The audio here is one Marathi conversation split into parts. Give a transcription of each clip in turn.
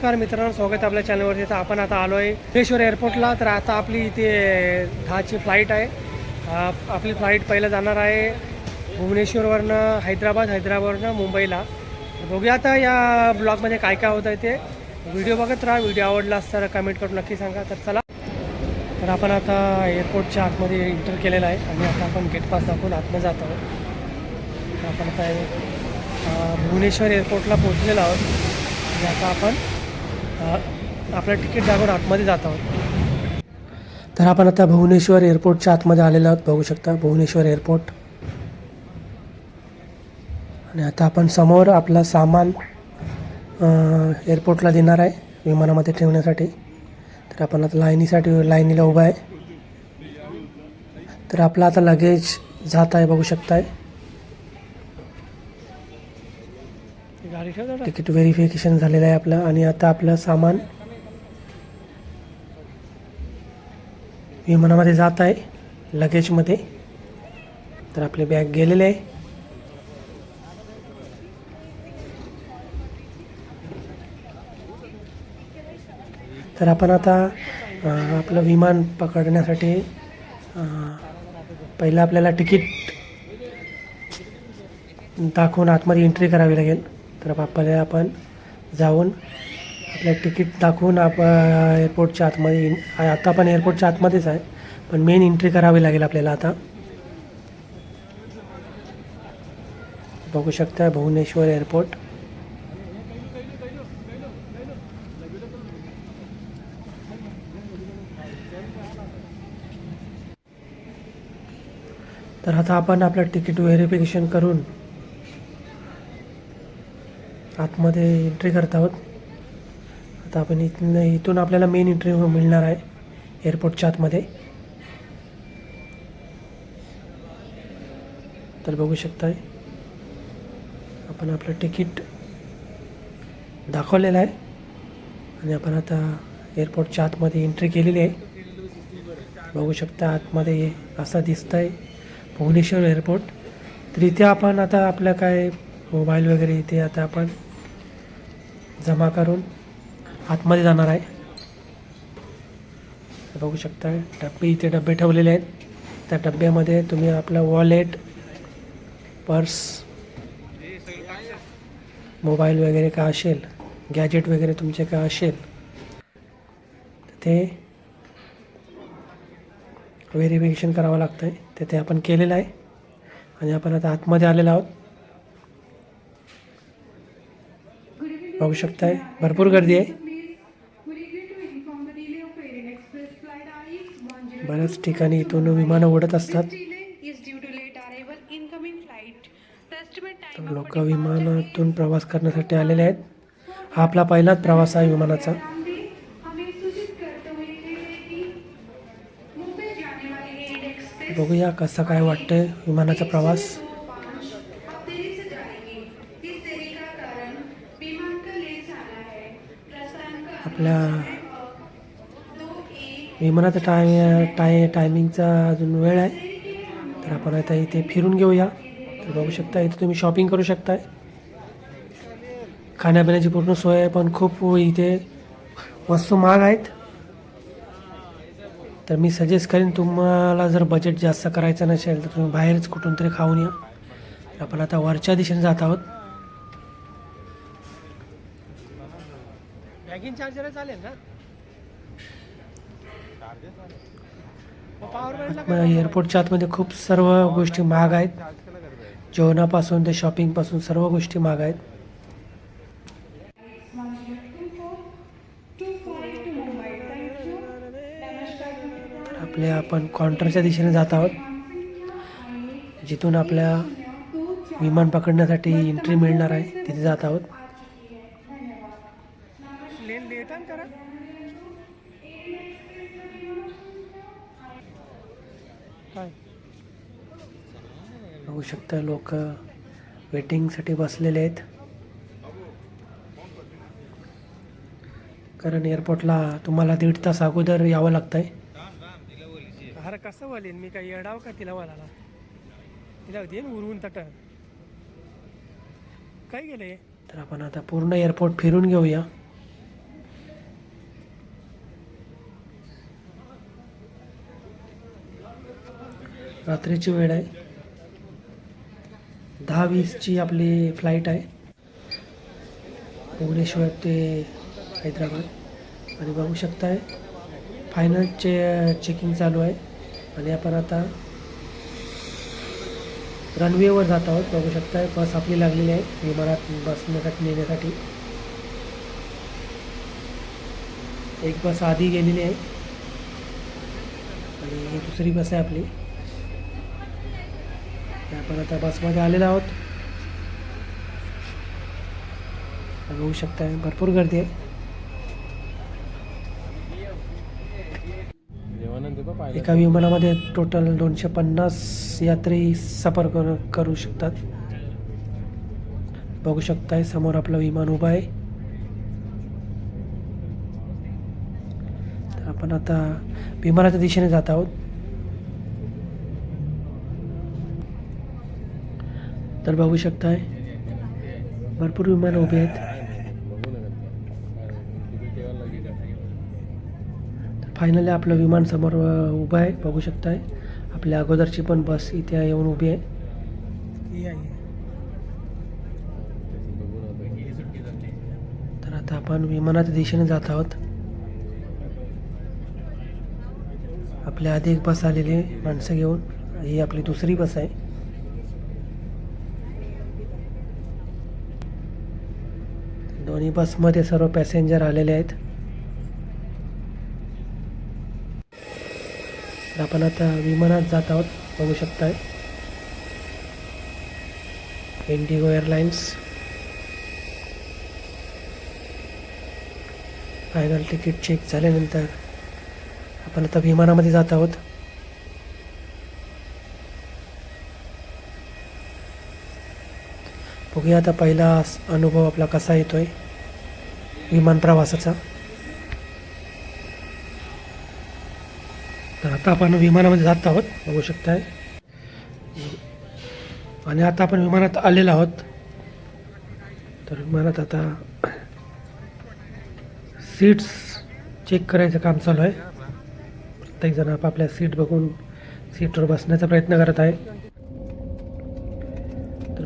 नमस्कार मित्रांनो स्वागत आपल्या चॅनलवरती तर आपण आता आलो आहे फ्रेश्वर एअरपोर्टला तर आता आपली इथे दहाची फ्लाईट आहे. आपली फ्लाईट पहिलं जाणार आहे भुवनेश्वरवरनं हैदराबाद हैदराबादवरनं मुंबईला. बघूया आता या ब्लॉगमध्ये काय काय होतं आहे ते. व्हिडिओ बघत राहा. व्हिडिओ आवडला असता कमेंट करून नक्की सांगा. तर चला. तर आपण आता एअरपोर्टच्या आतमध्ये एंटर केलेलं आहे आणि आता आपण गेट पास दाखवून आतमध्ये जात आहोत. आपण आता भुवनेश्वर एअरपोर्टला पोहोचलेलो आहोत. आता आपण अ, आपलं तिकीट दाखवून आतमध्ये जात आहोत. तर आपण आता भुवनेश्वर एअरपोर्टच्या आतमध्ये आलेलो आहोत. बघू शकता भुवनेश्वर एअरपोर्ट. आणि आता आपण समोर आपलं सामान एअरपोर्टला देणार आहे विमानामध्ये ठेवण्यासाठी. तर आपण आता लाईनीसाठी लाईनीला उभा आहे. तर आपलं आता लगेज जात आहे बघू शकताय. तिकीट व्हेरिफिकेशन झालेलं आहे आपलं आणि आता आपलं सामान विमानामध्ये जात आहे लगेजमध्ये. तर आपले बॅग गेलेले आहे. तर आपण आता आपलं विमान पकडण्यासाठी पहिलं आपल्याला तिकीट दाखवून आतमध्ये एंट्री करावी लागेल. तर आपल्याला आपण जाऊन आपलं तिकीट दाखवून आप एअरपोर्टच्या आतमध्ये इन- आता आपण एअरपोर्टच्या आतमध्येच आहे पण मेन एंट्री करावी लागेल आपल्याला आता. बघू शकता भुवनेश्वर एअरपोर्ट तर आता आपण आपलं तिकीट व्हेरिफिकेशन करून आतमध्ये एंट्री करत आहोत. आता आपण इथून इथून आपल्याला मेन एंट्री मिळणार आहे एअरपोर्टच्या आतमध्ये. तर बघू शकताय आपण आपलं तिकीट दाखवलेलं आहे. आणि आपण आता एअरपोर्टच्या आतमध्ये एंट्री केलेली आहे. बघू शकता आतमध्ये असं दिसतं आहे भुवनेश्वर एअरपोर्ट तर इथे आपण आता आपलं काय मोबाईल वगैरे इथे आता आपण जमा करून आतमध्ये जाणार आहे. बघू शकता डब्बे इथे डब्बे ठेवलेले आहेत. त्या डब्यामध्ये तुम्ही आपलं वॉलेट पर्स मोबाईल वगैरे का असेल गॅजेट वगैरे तुमचे का असेल ते व्हेरिफिकेशन करावं लागतं आहे तर ते आपण केलेलं आहे. आणि आपण आता आतमध्ये आलेलो आहोत. बघू शकताय. भरपूर गर्दी आहे. बऱ्याच ठिकाणी इथून विमानं उडत असतात. लोक विमानातून प्रवास करण्यासाठी आलेले आहेत. हा आपला पहिलाच प्रवास आहे विमानाचा. बघूया कसं काय वाटतंय विमानाचा प्रवास. आपल्या विमानाचा टाय टाय टायमिंगचा अजून वेळ आहे. तर आपण आता इथे फिरून घेऊया. तर बघू शकता इथे तुम्ही शॉपिंग करू शकताय. खाण्यापिण्याची पूर्ण सोय आहे पण खूप इथे वस्तू महाग आहेत. तर मी सजेस्ट करेन तुम्हाला जर बजेट जास्त करायचं नसेल तर तुम्ही बाहेरच कुठून तरी खाऊन या. तर आपण आता वरच्या दिशेने जात आहोत. बॅगिंग चार्जर चालेल ना? एअरपोर्टच्या आतमध्ये खूप सर्व गोष्टी महाग आहेत. जेवणापासून ते शॉपिंगपासून सर्व गोष्टी महाग आहेत. तर आपल्या आपण काउंटरच्या दिशेने जात आहोत. जिथून आपल्या विमान पकडण्यासाठी एंट्री मिळणार आहे तिथे जात आहोत. बघू शकता लोक वेटिंगसाठी बसलेले आहेत. कारण एअरपोर्टला तुम्हाला दीड तास अगोदर यावं लागतं आहे अरे कसं वालेन मी काय येडाव का तिला वाला तिला दे उरवून तट. काय गेले तर आपण आता पूर्ण एअरपोर्ट फिरून घेऊया. रात्रीची वेळ आहे. दहा वीसची आपली फ्लाईट आहे. भुवनेश्वर ते हैदराबाद. आणि बघू शकताय फायनलचे चेकिंग चालू आहे. आणि आपण आता रनवेवर जात आहोत. बघू शकताय बस आपली लागलेली आहे. विमानात बसण्यासाठी नेण्यासाठी. एक बस आधी गेलेली आहे. आणि ही दुसरी बस आहे आपली. आपण आता बसमध्ये आलेलो आहोत. बघू शकताय भरपूर गर्दी आहे. एका विमानामध्ये टोटल दोनशे पन्नास यात्री सफर कर करू शकतात. बघू शकताय समोर आपलं विमान उभं आहे. तर आपण आता विमानाच्या दिशेने जात आहोत. तर बघू शकताय. भरपूर विमान उभे आहेत. तर फायनली आपलं विमान समोर उभं आहे बघू शकताय. आपल्या अगोदरची पण बस इथे येऊन उभी आहे. तर आता आपण विमानाच्या दिशेने जात आहोत. आपल्या आधी एक बस आलेली आहे माणसं घेऊन. ही आपली दुसरी बस आहे. दोन्ही बसमध्ये सर्व पॅसेंजर आलेले आहेत. आपण आता विमानात जात आहोत बघू शकताय. IndiGo airlines final ticket check झाल्यानंतर आपण आता विमानामध्ये जात आहोत. बघूया आता पहिला अनुभव आपला कसा येतो आहे विमान प्रवासाचा. तर आता आपण विमानामध्ये जात आहोत बघू शकताय. आणि आता आपण विमानात आलेलो आहोत. तर विमानात आता सीट्स चेक करायचं काम चालू आहे. प्रत्येकजण आपापल्या सीट बघून सीटवर बसण्याचा प्रयत्न करत आहे.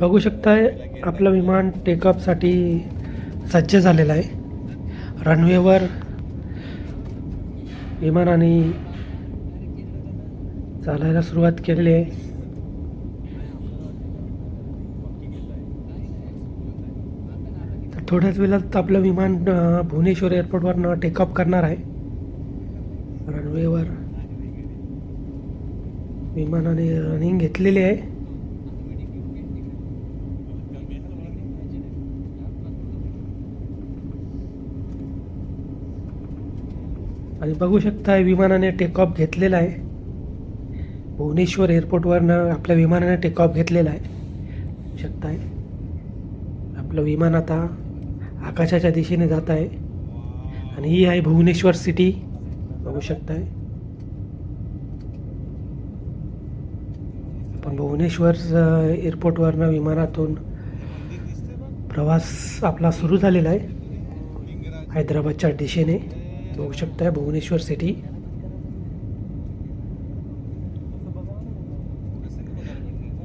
बघू शकताय आपलं विमान टेकअपसाठी सज्ज झालेलं आहे. रनवेवर विमानाने चालायला सुरुवात केलेली आहे. तर थोड्याच वेळात आपलं विमान भुवनेश्वर एअरपोर्टवरनं टेकअप करणार आहे. रनवेवर विमानाने रनिंग घेतलेली आहे. आणि बघू शकता विमानाने टेकऑफ घेतलेला आहे. भुवनेश्वर एअरपोर्टवरनं आपल्या विमानाने टेकऑफ घेतलेला आहे. शकताय. आपलं विमान आता आकाशाच्या दिशेने जात आहे. आणि ही आहे भुवनेश्वर सिटी बघू शकताय. आपण भुवनेश्वर एअरपोर्टवरनं विमानातून प्रवास आपला सुरू झालेला आहे. हैदराबादच्या दिशेने. बघू शकताय भुवनेश्वर सिटी.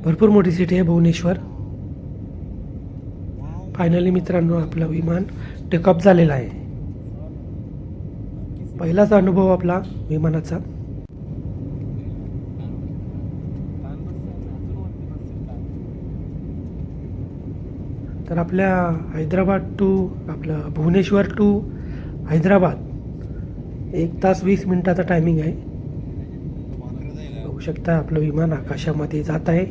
भरपूर मोठी सिटी आहे भुवनेश्वर. फायनली मित्रांनो आपलं विमान टेकअप झालेलं आहे. पहिलाच अनुभव आपला विमानाचा. तर आपल्या हैदराबाद टू आपलं भुवनेश्वर टू हैदराबाद. एक तास वीस मिनिटाचा टायमिंग आहे. बघू शकता आपलं विमान आकाशामध्ये जात आहे.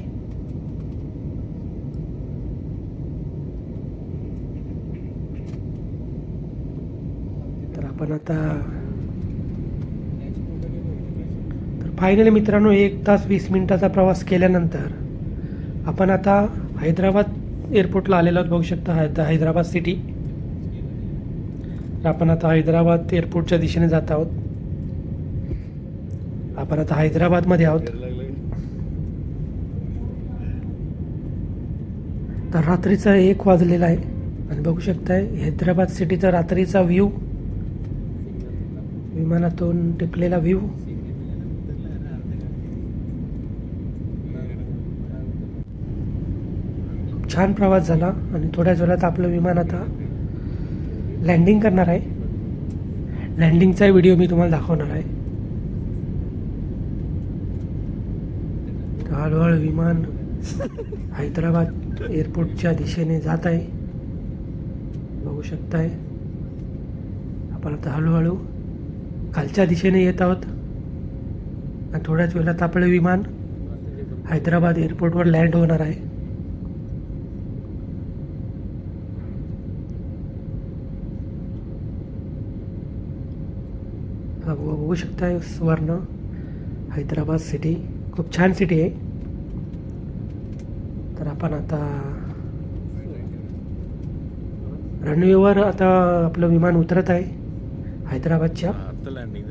तर आपण आता तर फायनली मित्रांनो एक तास वीस मिनिटाचा प्रवास केल्यानंतर आपण आता हैदराबाद एअरपोर्टला आलेलो आहोत. बघू शकता हैदराबाद सिटी आपण आता हैदराबाद एअरपोर्टच्या दिशेने जात आहोत. आपण आता हैदराबादमध्ये आहोत. तर रात्रीचा एक वाजलेला आहे. आणि बघू शकताय हैदराबाद सिटीचा रात्रीचा व्ह्यू. विमानातून टिकलेला व्ह्यू. छान प्रवास झाला आणि थोड्याच वेळात आपलं विमान आता लँडिंग करणार आहे. लँडिंगचा व्हिडिओ मी तुम्हाला दाखवणार आहे. तर हळूहळू विमान हैदराबाद एअरपोर्टच्या दिशेने जात आहे. बघू शकताय. आपण आता हळूहळू खालच्या दिशेने येत आहोत. आणि थोड्याच वेळात आपलं विमान हैदराबाद एअरपोर्टवर लँड होणार आहे हा बघू शकताय सुवर्ण हैदराबाद सिटी खूप छान सिटी आहे. तर आपण आता रनवेवर आता आपलं विमान उतरत आहे हैदराबादच्या. लँडिंग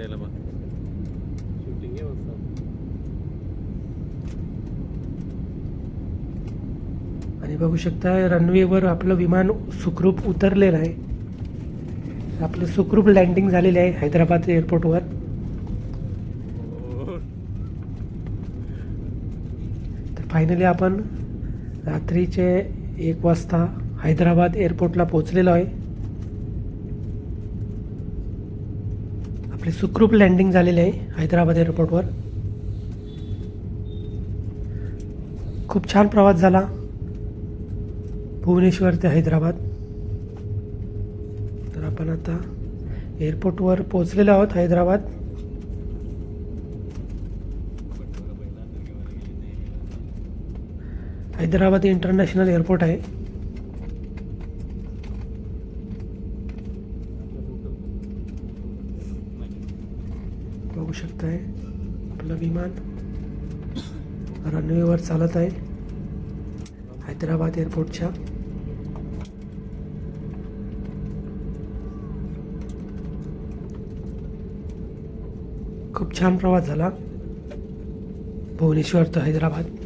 आणि बघू शकता रनवेवर आपलं विमान सुखरूप उतरलेलं आहे. आपलं सुखरूप लँडिंग झालेले आहे हैदराबाद एअरपोर्टवर तर फायनली आपण रात्रीचे एक वाजता हैदराबाद एअरपोर्टला पोचलेलो आहे. आपली सुखरूप लँडिंग झालेली आहे हैदराबाद एअरपोर्टवर. खूप छान प्रवास झाला. भुवनेश्वर ते हैदराबाद. तर आपण आता एअरपोर्टवर पोचलेलो आहोत हैदराबाद. हैदराबाद इंटरनॅशनल एअरपोर्ट आहे. बघू शकताय आपलं विमान रनवेवर चालत आहे. हैदराबाद एअरपोर्टच्या. खूप छान प्रवास झाला. भुवनेश्वर ते हैदराबाद.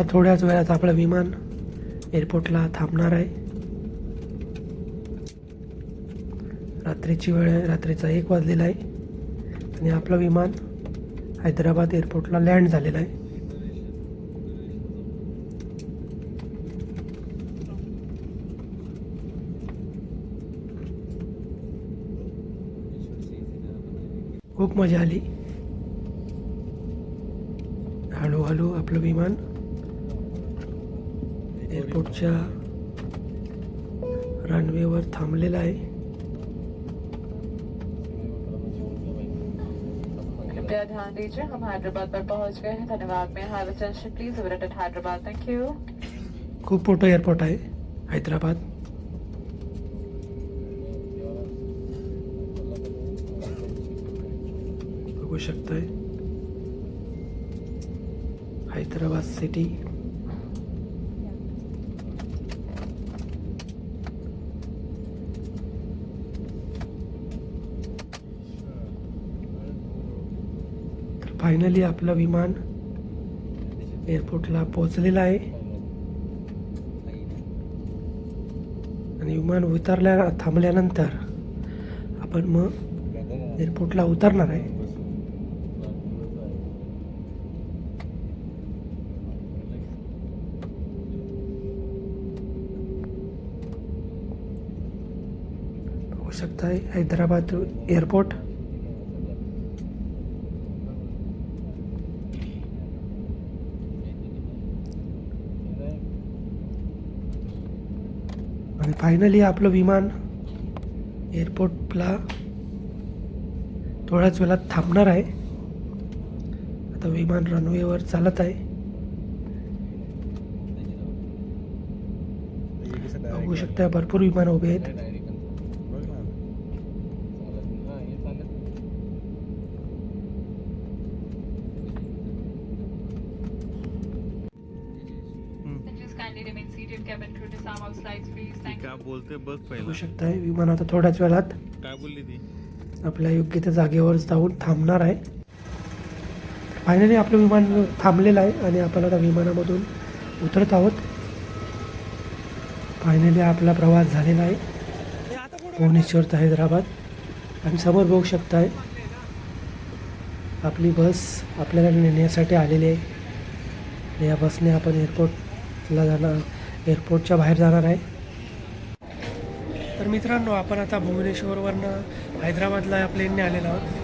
आता थोड्याच वेळात आपलं विमान एअरपोर्टला थांबणार आहे. रात्रीची वेळ आहे रात्रीचा एक वाजलेला आहे. आणि आपलं विमान हैदराबाद एअरपोर्टला लँड झालेलं आहे. खूप मजा आली. हळूहळू आपलं विमान एअरपोर्टच्या रनवेवर थांबलेलं आहे. कृपया ध्यान दीजिए हम हैदराबाद पर पहुंच गए हैं। धन्यवाद में please visit at Hyderabad thank you खूप मोठं एअरपोर्ट आहे हैदराबाद. बघू शकताय. हैदराबाद सिटी तर फायनली आपलं विमान एअरपोर्टला पोहोचलेलं आहे. आणि विमान उतरल्या थांबल्यानंतर आपण मग एअरपोर्टला उतरणार आहे. बघू शकताय हैदराबाद एअरपोर्ट आणि फायनली आपलं विमान एअरपोर्टला थोड्याच वेळात थांबणार आहे. आता विमान रनवेवर चालत आहे. बघू शकता भरपूर विमान उभे आहेत. बघ बघू पहिला. शकताय विमान आता थोड्याच वेळात काय बोलली ती? आपल्या योग्य त्या जागेवर जाऊन थांबणार आहे. फायनली आपलं विमान थांबलेलं आहे आणि आपण आता विमानामधून उतरत आहोत. फायनली आपला प्रवास झालेला आहे. भुवनेश्वर ते हैदराबाद. आणि समोर बघू शकताय आपली बस आपल्याला नेण्यासाठी आलेली आहे. या बसने आपण एअरपोर्टला जाणार एअरपोर्टच्या बाहेर जाणार आहे. तर मित्रांनो आपण आता भुवनेश्वरवरनं हैदराबादला या प्लेनने आलेलो आहोत.